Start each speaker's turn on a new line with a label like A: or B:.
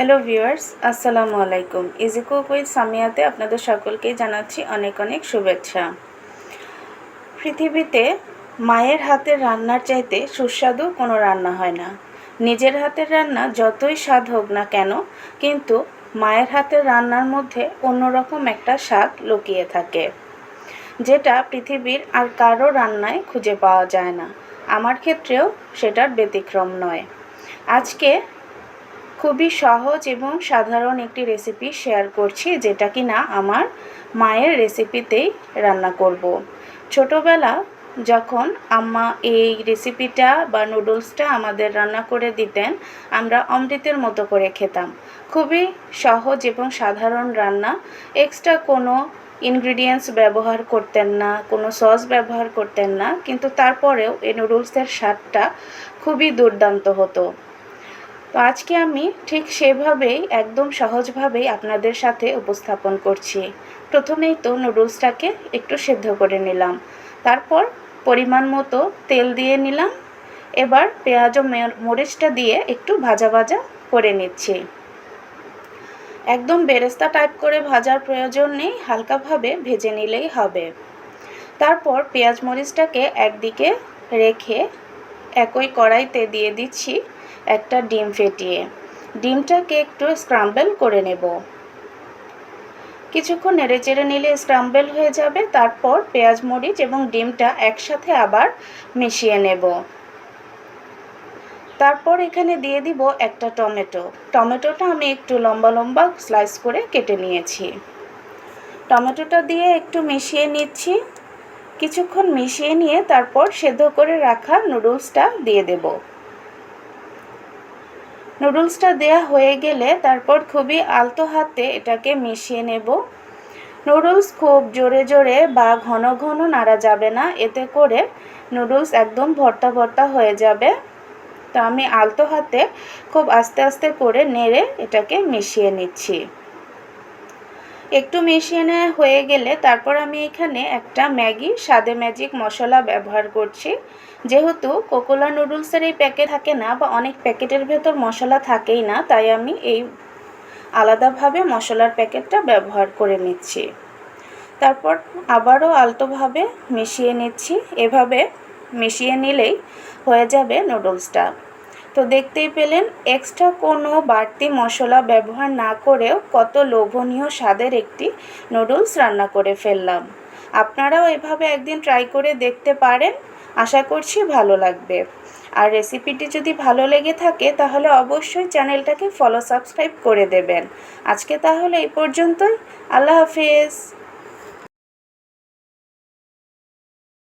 A: Hello viewers আসসালামু আলাইকুম easy cook with সামিয়াতে আপনাদের সকলকেই জানাচ্ছি অনেক অনেক শুভেচ্ছা। পৃথিবীতে মায়ের হাতের রান্নার চাইতে সুস্বাদু কোনো রান্না হয় না। নিজের হাতের রান্না যতই স্বাদ হোক না কেন, কিন্তু মায়ের হাতের রান্নার মধ্যে অন্যরকম একটা স্বাদ লুকিয়ে থাকে, যেটা পৃথিবীর আর কারও রান্নায় খুঁজে পাওয়া যায় না। আমার ক্ষেত্রেও সেটার ব্যতিক্রম নয়। আজকে খুবই সহজ এবং সাধারণ একটি রেসিপি শেয়ার করছি, যেটা কি না আমার মায়ের রেসিপিতেই রান্না করব। ছোটোবেলা যখন আম্মা এই রেসিপিটা বা নুডলসটা আমাদের রান্না করে দিতেন, আমরা অমৃতের মতো করে খেতাম। খুবই সহজ এবং সাধারণ রান্না। এক্সট্রা কোনো ইনগ্রিডিয়েন্টস ব্যবহার করতেন না, কোনো সস ব্যবহার করতেন না, কিন্তু তারপরেও এই নুডলসের স্বাদটা খুবই দুর্দান্ত হতো। তো আজকে আমি ঠিক সেভাবেই, একদম সহজভাবেই আপনাদের সাথে উপস্থাপন করছি। প্রথমেই তো নুডলসটাকে একটু সেদ্ধ করে নিলাম। তারপর পরিমাণ মতো তেল দিয়ে নিলাম। এবার পেঁয়াজ ও মরিচটা দিয়ে একটু ভাজা ভাজা করে নিচ্ছি। একদম বেরেস্তা টাইপ করে ভাজার প্রয়োজন নেই, হালকাভাবে ভেজে নিলেই হবে। তারপর পেঁয়াজ মরিচটাকে একদিকে রেখে একই কড়াইতে দিয়ে দিচ্ছি একটা ডিম ফেটিয়ে। ডিমটাকে একটু স্ক্রাম্বেল করে নেব। কিছুক্ষণ নেড়ে চেড়ে নিলে স্ক্রাম্বেল হয়ে যাবে, তারপর পেঁয়াজ, মরিচ এবং ডিমটা একসাথে আবার মিশিয়ে নেব। তারপর এখানে দিয়ে দিব একটা টমেটো। টমেটোটা আমি একটু লম্বা লম্বা স্লাইস করে কেটে নিয়েছি। টমেটোটা দিয়ে একটু মিশিয়ে নিচ্ছি। কিছুক্ষণ মিশিয়ে নিয়ে তারপর সেদ্ধ করে রাখা নুডলসটা দিয়ে দেবো। নুডলসটা দেয়া হয়ে গেলে তারপর খুবই আলতো হাতে এটাকে মিশিয়ে নেব। নুডলস খুব জোরে জোরে বা ঘন ঘন নাড়া যাবে না, এতে করে নুডলস একদম ভর্তা ভর্তা হয়ে যাবে। তো আমি আলতো হাতে খুব আস্তে আস্তে করে নেড়ে এটাকে মিশিয়ে নিচ্ছি। একটু মিশিয়ে নেওয়া হয়ে গেলে তারপর আমি এখানে একটা ম্যাগি, স্বাদে ম্যাজিক মশলা ব্যবহার করছি। যেহেতু কোকোলা নুডলসের এই প্যাকেট থাকে না বা অনেক প্যাকেটের ভেতর মশলা থাকেই না, তাই আমি এই আলাদাভাবে মশলার প্যাকেটটা ব্যবহার করে নিচ্ছি। তারপর আবারও আলতোভাবে মিশিয়ে নিচ্ছি। এভাবে মিশিয়ে নিলেই হয়ে যাবে নুডলসটা। তো দেখতেই পেলেন এক্সট্রা কোনো বাড়তি মশলা ব্যবহার না করেও কত লোভনীয় স্বাদের একটি নুডলস রান্না করে ফেললাম। আপনারাও এভাবে একদিন ট্রাই করে দেখতে পারেন, আশা করছি ভালো লাগবে। আর রেসিপিটি যদি ভালো লেগে থাকে তাহলে অবশ্যই চ্যানেলটাকে ফলো সাবস্ক্রাইব করে দেবেন। আজকে তাহলে এই পর্যন্তই। আল্লাহ হাফিজ।